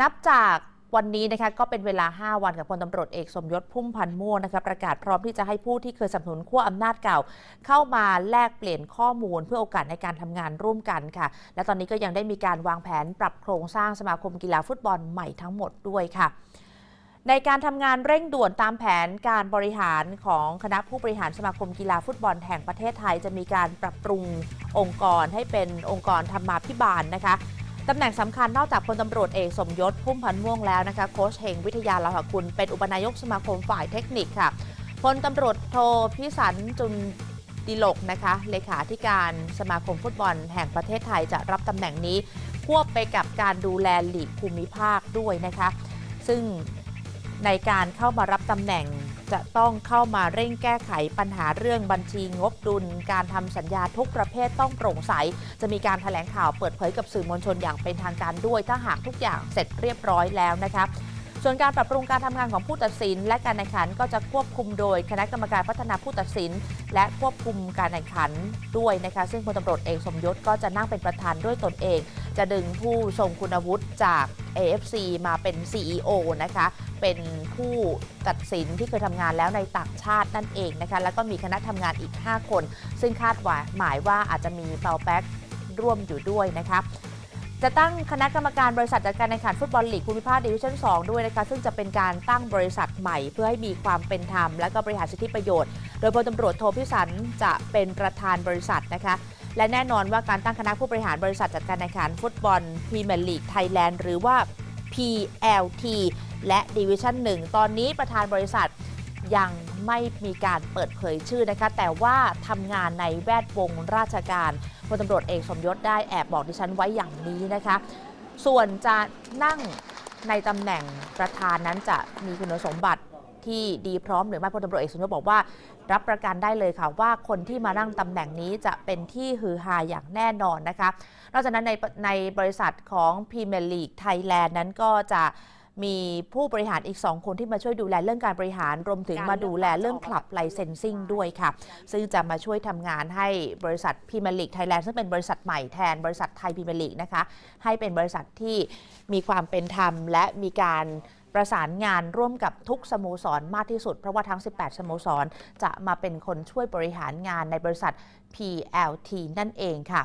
นับจากวันนี้นะคะก็เป็นเวลา 5 วันกับพลตำรวจเอกสมยศพุ่มพันธ์ม่วงนะคะประกาศพร้อมที่จะให้ผู้ที่เคยสนับสนุนขั้วอำนาจเก่า เข้ามาแลกเปลี่ยนข้อมูลเพื่อโอกาสในการทำงานร่วมกันค่ะ และตอนนี้ก็ยังได้มีการวางแผนปรับโครงสร้างสมาคมกีฬาฟุตบอลใหม่ทั้งหมดด้วยค่ะในการทำงานเร่งด่วนตามแผนการบริหารของคณะผู้บริหารสมาคมกีฬาฟุตบอลแห่งประเทศไทย จะมีการปรับปรุงองค์กรให้เป็นองค์กรธรรมาภิบาลนะคะ ตำแหน่งสำคัญนอกจากพลตำรวจเอกสมยศพุ่มพันม่วงแล้วนะคะโค้ชเฮงวิทยาลาหกุลเป็นอุปนายกสมาคมฝ่ายเทคนิคค่ะพลตำรวจโทพิสันจุนดิลกนะคะเลขาธิการสมาคมฟุตบอลแห่งประเทศไทยจะรับตำแหน่งนี้ ควบไปกับการดูแลหลีกภูมิภาคด้วยนะคะ ซึ่งในการเข้ามารับตำแหน่ง จะต้องเข้ามาเร่งแก้ไขปัญหาเรื่องบัญชีงบดุล การทำสัญญาทุกประเภทต้องโปร่งใส จะมีการถแถลงข่าวเปิดเผยกับสื่อมวลชนอย่างเป็นทางการด้วย ถ้าหากทุกอย่างเสร็จเรียบร้อยแล้วนะคะส่วนการปรับปรุงการทำงานของผู้ตัดสิน และการแข่งขันก็จะควบคุมโดย คณะกรรมการพัฒนาผู้ตัดสิน และควบคุมการแข่งขันด้วยนะคะ ซึ่งพลตำรวจเอกสมยศก็จะนั่งเป็นประธานด้วยตนเอง จะดึงผู้ทรงคุณวุฒิจาก AFC มาเป็น CEO นะคะ เป็นผู้ตัดสินที่เคยทำงานแล้วในต่างชาตินั่นเองนะคะ แล้วก็มีคณะทำงานอีก 5 คน ซึ่งคาดว่าหมายว่าอาจจะมีเปาแป๊กร่วมอยู่ด้วยนะคะจะตั้งคณะกรรมการบริษัทจัดการแข่งขันฟุตบอลลีกภูมิภาคดิวิชั่น 2 ด้วยนะคะ ซึ่งจะเป็นการตั้งบริษัทใหม่เพื่อให้มีความเป็นธรรม และก็บริหารสิทธิประโยชน์ โดยพลตำรวจโทพิสันจะเป็นประธานบริษัทนะคะ และแน่นอนว่าการตั้งคณะผู้บริหารบริษัทจัดการแข่งขันฟุตบอลพรีเมียร์ลีกไทยแลนด์หรือว่า PLT และดิวิชั่น1ตอนนี้ประธานบริษัทยังไม่มีการเปิดเผยชื่อนะคะ แต่ว่าทำงานในแวดวงราชการพลตำรวจเอกสมยศได้แอบบอกดิฉันไว้อย่างนี้นะคะ ส่วนจะนั่งในตำแหน่งประธานนั้นจะมีคุณสมบัติที่ดีพร้อมหรือไม่พลตำรวจเอกสมยศบอกว่า รับประกันได้เลยค่ะว่าคนที่มานั่งตำแหน่งนี้จะเป็นที่ฮือฮาอย่างแน่นอนนะคะ นอกจากนั้นในในบริษัทของพรีเมียร์ลีกไทยแลนด์นั้นก็จะมีผู้บริหารอีก 2 คนที่มาช่วยดูแลเรื่องการบริหารรวมถึงมาดูแลเรื่องคลับไลเซนซิ่งด้วยค่ะ ซึ่งจะมาช่วยทำงานให้บริษัทพรีเมียร์ลีกไทยแลนด์ซึ่งเป็นบริษัทใหม่แทนบริษัทไทยพรีเมียร์ลีกนะคะ ให้เป็นบริษัทที่มีความเป็นธรรมและมีการ ประสานงานร่วมกับทุกสโมสรมากที่สุด เพราะว่าทั้ง 18 สโมสร จะมาเป็นคนช่วยบริหารงานในบริษัท PLT นั่นเองค่ะ